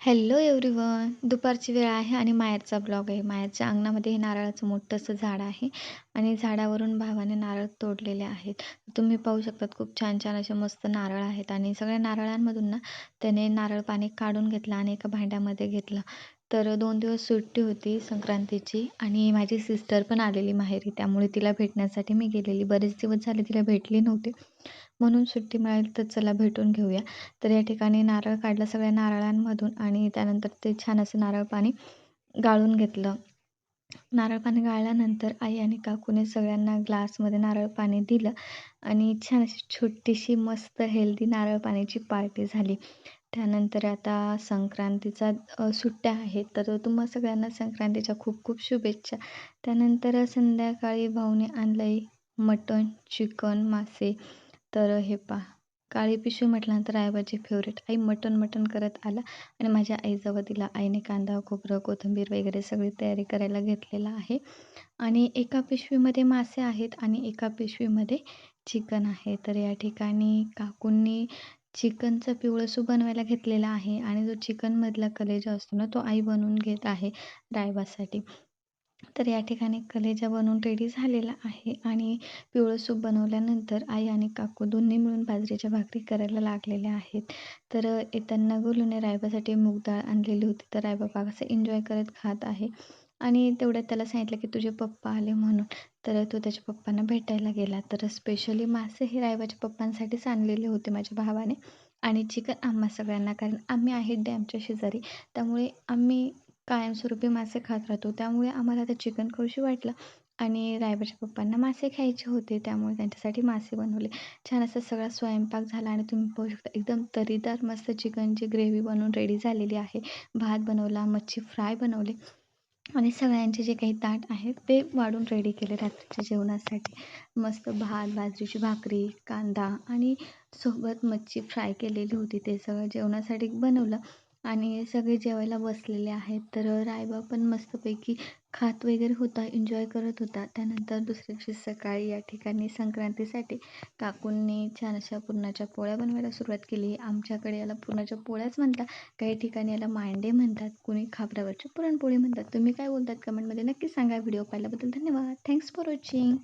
Hello everyone दुपारची वेळ आहे आणि माहेरचा ब्लॉग आहे. माहेरच्या अंगणामध्ये हे नारळाचं मोठंसं झाड आहे आणि झाडावरून भावाने नारळ तोडलेले आहेत. तुम्ही पाहू शकतात खूप छान छान असे मस्त नारळ आहेत आणि सगळ्या नारळांमधून ना त्याने नारळ पाणी काढून घेतलं आणि एका भांड्यामध्ये घेतलं. तर दोन दिवस सुट्टी होती संक्रांतीची आणि माझी सिस्टर पण आलेली माहेरी. त्यामुळे तिला भेटण्यासाठी मी गेलेली. बरेच दिवस झाले तिला भेटली नव्हती. म्हणून सुट्टी मिळाली तर चला भेटून घेऊया. तर या ठिकाणी नारळ काढलं सगळ्या नारळांमधून आणि त्यानंतर ते छान असं नारळ पाणी गाळून घेतलं. नारळ पाणी गाळल्यानंतर आई आणि काकूने सगळ्यांना ग्लासमध्ये नारळ पाणी दिलं आणि छान अशी छोटीशी मस्त हेल्दी नारळ पाण्याची पार्टी झाली. त्यानंतर आता संक्रांतीचा सुट्ट्या आहेत. तर तुम्हा सगळ्यांना संक्रांतीच्या खूप खूप शुभेच्छा. त्यानंतर संध्याकाळी भाऊने आणलं आहे मटण चिकन मासे. तर हे पहा काळी पिशवी म्हटल्यानंतर आईबाची फेवरेट आई मटण मटण करत आला आणि माझ्या आईजवळ तिला आईने कांदा खोबरं कोथिंबीर वगैरे सगळी तयारी करायला घेतलेला आहे. आणि एका पिशवीमध्ये मासे आहेत आणि एका पिशवीमध्ये चिकन आहे. तर या ठिकाणी काकूंनी चिकनचं पिवळं सूप बनवायला घेतलेला आहे आणि जो चिकनमधला कलेजा असतो ना तो आई बनवून घेत आहे रायबासाठी तर या ठिकाणी कलेजा बनवून रेडी झालेला आहे आणि पिवळं सूप बनवल्यानंतर आई आणि काकू दोन्ही मिळून बाजरीच्या भाकरी करायला लागलेल्या आहेत. तर येताना गोलूने रायबासाठी मूग डाळ आणलेली होती. तर रायबा असं एन्जॉय करत खात आहे. आणि तेवढ्यात त्याला सांगितलं की तुझे पप्पा आले म्हणून. तर तो त्याच्या पप्पांना भेटायला गेला. तर स्पेशली मासे हे रायबाच्या पप्पांसाठीच आणलेले होते माझ्या भावाने. आणि चिकन आम्हा सगळ्यांना कारण आम्ही आहे डॅमच्या शेजारी. त्यामुळे आम्ही कायमस्वरूपी मासे खात राहतो. त्यामुळे आम्हाला ते चिकन खाऊशी वाटलं. आणि रायबाच्या पप्पांना मासे खायचे होते. त्यामुळे त्यांच्यासाठी मासे बनवले. छान असा सगळा स्वयंपाक झाला आणि तुम्ही पाहू शकता एकदम तरीदार मस्त चिकनची ग्रेव्ही बनवून रेडी झालेली आहे. भात बनवला मच्छी फ्राय बनवले. आणि सगळ्यांचे जे काही ताट आहेत ते वाढून रेडी केले रात्रीच्या जेवणासाठी. मस्त भात बाजरीची भाकरी कांदा आणि सोबत मच्छी फ्राय केलेली होती. ते सगळं जेवणासाठी बनवलं. आणि सगळे जेवायला बसलेले आहेत. तर रायबा पण मस्तपैकी खात वगैरे होता एन्जॉय करत होता. त्यानंतर दुसऱ्या दिवशी सकाळी या ठिकाणी संक्रांतीसाठी काकूंनी छान अशा पुरणाच्या पोळ्या बनवायला सुरुवात केली. आमच्याकडे याला पुरणाच्या पोळ्याच म्हणतात. काही ठिकाणी याला मांडे म्हणतात. कुणी खापरावरची पुरणपोळी म्हणतात. तुम्ही काय बोलतात कमेंटमध्ये नक्की सांगा. व्हिडिओ पाहिल्याबद्दल धन्यवाद. Thanks for watching